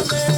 Amen.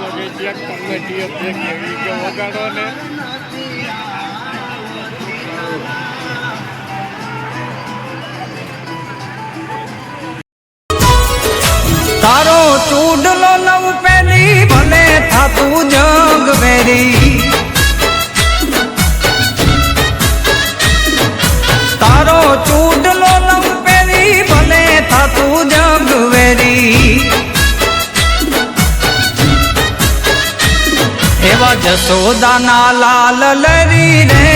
એવું લાગે છે એક તમને ટીએફ દેખીએ એ કે વગાડો ને જસોદાના લાલ લરી રે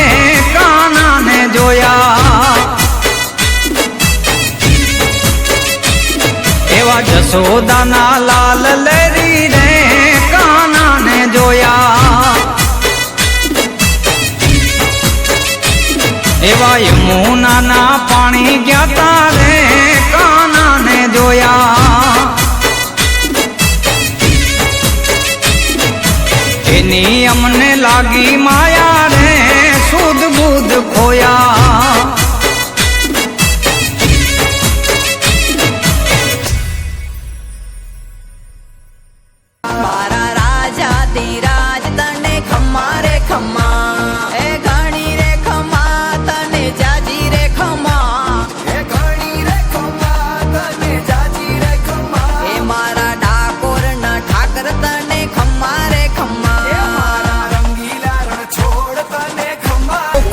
કાનાને જોયા. એવા જસોદાના લાલ લરી રે કાનાને જોયા. એવા યમુનાના પાણી ગયા તારે त्यागी मा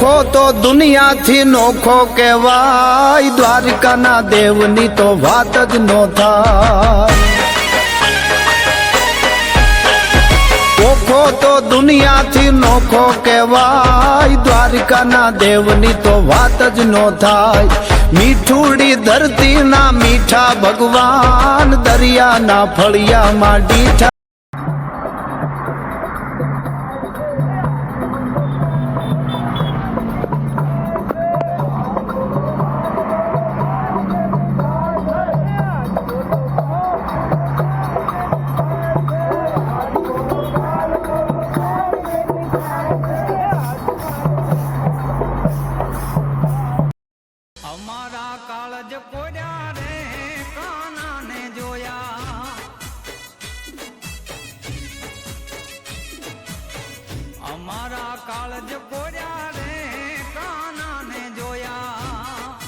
નોખો તો દુનિયાથી નોખો કહેવાય. દ્વારકાના દેવની તો વાત જ નો થાય. ઓખો તો દુનિયાથી નોખો કહેવાય. દ્વારિકાના દેવની તો વાત જ નો થાય. મીઠુડી ધરતીના મીઠા ભગવાન દરિયાના ફળિયામાં ડીઠા કાળજ કોર્યા રે કાનાને જોયા.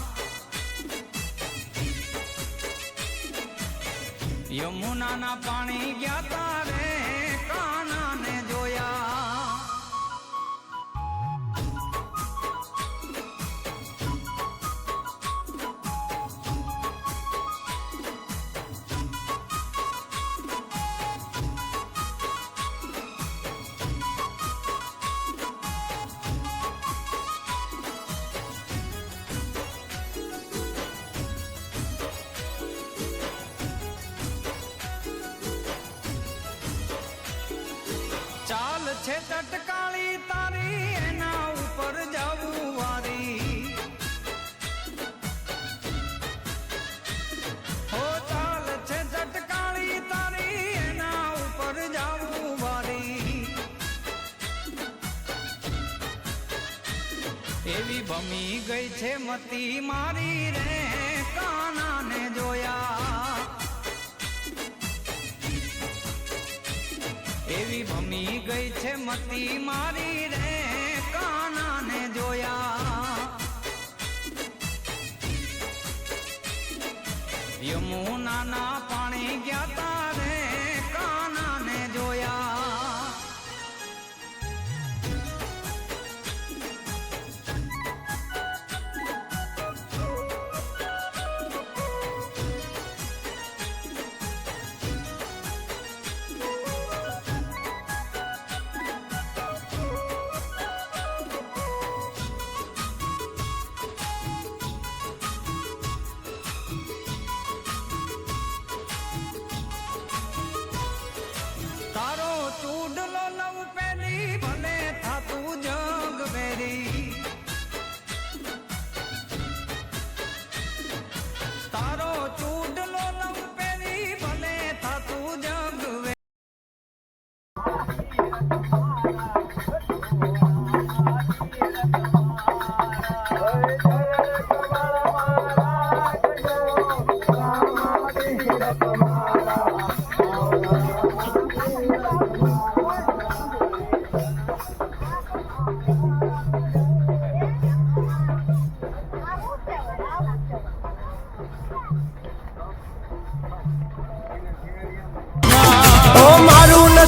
યમુનાના છે તટકાળી તારી, એના ઉપર જવું વારી. હો, ચાલ છે તટકાળી તારી, એના ઉપર જવું વારી. એવી ભમી ગઈ છે મતી મારી રે કાનાને છે મતી મારી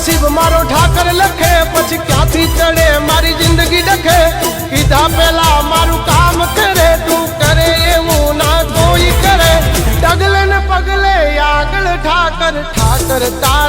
नसीब मारो ठाकर लखे पच क्या थी चढ़े, मारी ज़िंदगी डखे किधा पहला मारू काम करे, तू करे ये वो ना कोई करे। डगलन पगले आगल ठाकर ठाकर तार